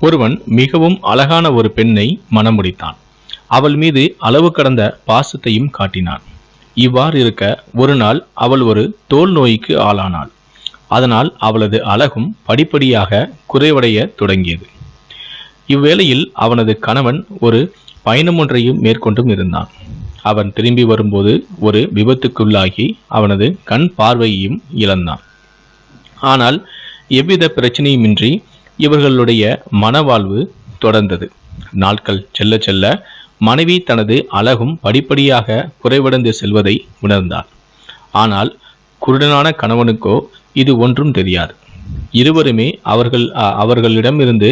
ஒருவன் மிகவும் அழகான ஒரு பெண்ணை மணமுடித்தான். அவள் மீது அளவு கடந்த பாசத்தையும் காட்டினான். இவ்வாறு இருக்க ஒரு நாள் அவள் ஒரு தோல் நோய்க்கு ஆளானாள். அதனால் அவளது அழகும் படிப்படியாக குறைவடைய தொடங்கியது. இவ்வேளையில் அவனது கணவன் ஒரு பயணம் ஒன்றையும் மேற்கொண்டும் இருந்தான். அவன் திரும்பி வரும்போது ஒரு விபத்துக்குள்ளாகி அவனது கண் பார்வையையும் இழந்தான். ஆனால் எவ்வித பிரச்சனையுமின்றி இவர்களுடைய மனவாழ்வு தொடர்ந்தது. நாட்கள் செல்ல செல்ல மனைவி தனது அழகும் படிப்படியாக குறைவடைந்து செல்வதை உணர்ந்தார். ஆனால் குருடனான கணவனுக்கோ இது ஒன்றும் தெரியாது. இருவருமே அவர்கள் அவர்களிடமிருந்து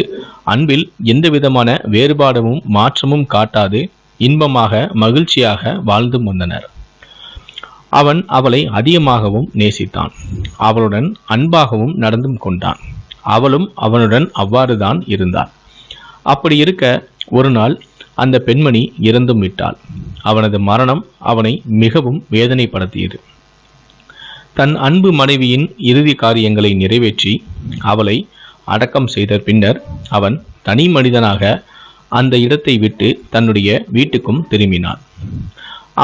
அன்பில் எந்த விதமான வேறுபாடமும் மாற்றமும் காட்டாது இன்பமாக மகிழ்ச்சியாக வாழ்ந்து வந்தனர். அவன் அவளை அதிகமாகவும் நேசித்தான். அவளுடன் அன்பாகவும் நடந்தும் கொண்டான். அவளும் அவனுடன் அவ்வாறுதான் இருந்தாள். அப்படி இருக்க ஒரு நாள் அந்த பெண்மணி இறந்தும் விட்டாள். அவனது மரணம் அவனை மிகவும் வேதனைப்படுத்தியது. தன் அன்பு மனைவியின் இறுதி காரியங்களை நிறைவேற்றி அவளை அடக்கம் செய்த பின்னர் அவன் தனி மனிதனாக அந்த இடத்தை விட்டு தன்னுடைய வீட்டுக்கும் திரும்பினான்.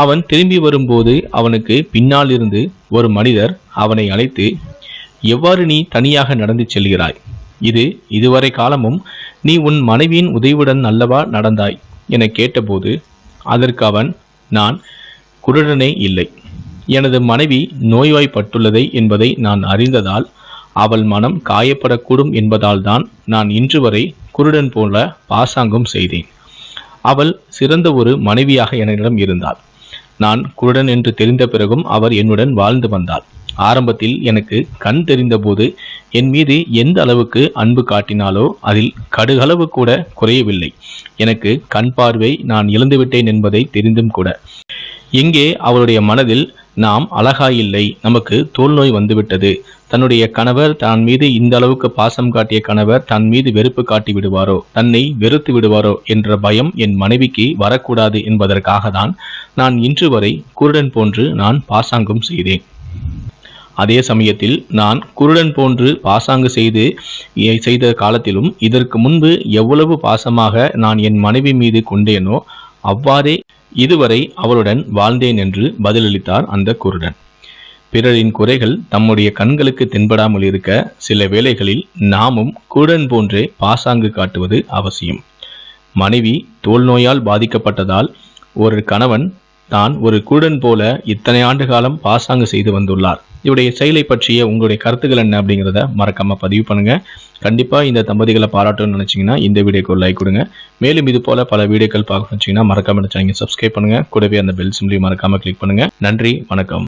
அவன் திரும்பி வரும்போது அவனுக்கு பின்னால் இருந்து ஒரு மனிதர் அவனை அழைத்து எவ்வாறு நீ தனியாக நடந்து செல்கிறாய்? இது இதுவரை காலமும் நீ உன் மனைவியின் உதவியுடன் அல்லவா நடந்தாய்? என கேட்டபோது அதற்கு அவன் நான் குருடனே இல்லை. எனது மனைவி நோய்வாய்ப்பட்டுள்ளதை என்பதை நான் அறிந்ததால் அவள் மனம் காயப்படக்கூடும் என்பதால் தான் நான் இன்று வரை குருடன் போல பாசாங்கம் செய்தேன். அவள் சிறந்த ஒரு மனைவியாக என்னிடம் இருந்தாள். நான் குருடன் என்று தெரிந்த பிறகும் அவர் என்னுடன் வாழ்ந்து வந்தாள் ஆரம்பத்தில் எனக்கு கண் தெரிந்தபோது என் மீது எந்த அளவுக்கு அன்பு காட்டினாலோ அதில் கடுகளவு கூட குறையவில்லை. எனக்கு கண் பார்வை நான் இழந்துவிட்டேன் என்பதை தெரிந்தும் கூட. எங்கே அவளுடைய மனதில் நாம் அழகாயில்லை. நமக்கு தோல் நோய் வந்துவிட்டது. தன்னுடைய கணவர் தான் மீது இந்த அளவுக்கு பாசம் காட்டிய கணவர் தன் மீது வெறுப்பு காட்டி விடுவாரோ? தன்னை வெறுத்து விடுவாரோ? என்ற பயம் என் மனைவிக்கு வரக்கூடாது என்பதற்காக தான் நான் இன்று வரை குருடன் போன்று நான் பாசாங்கம் செய்தேன். அதே சமயத்தில் நான் குருடன் போன்று பாசாங்கு செய்து செய்த காலத்திலும் இதற்கு முன்பு எவ்வளவு பாசமாக நான் என் மனைவி மீது கொண்டேனோ அவ்வாறே இதுவரை அவளுடன் வாழ்ந்தேன் என்று பதிலளித்தார் அந்த குருடன். பிறரின் குறைகள் தம்முடைய கண்களுக்கு தென்படாமல் இருக்க சில வேளைகளில் நாமும் குருடன் போன்றே பாசாங்கு காட்டுவது அவசியம். மனைவி தோல் நோயால் பாதிக்கப்பட்டதால் ஒரு கணவன் தான் ஒரு குருடன் போல இத்தனை ஆண்டு காலம் பாசாங்கு செய்து வந்துள்ளார். இவருடைய செயலை பற்றிய உங்களுடைய கருத்துக்கள் என்ன அப்படிங்கிறத மறக்காம பதிவு பண்ணுங்க. கண்டிப்பா இந்த தம்பதிகளை பாராட்டணும்னு நினைச்சீங்கன்னா இந்த வீடியோக்கு லைக் கொடுங்க. மேலும் இது போல பல வீடியோக்கள் பார்க்க வச்சீங்கன்னா மறக்காம சேனல் சப்ஸ்கிரைப் பண்ணுங்க. கூடவே அந்த பெல் சிம்லையும் மறக்காம கிளிக் பண்ணுங்க. நன்றி வணக்கம்.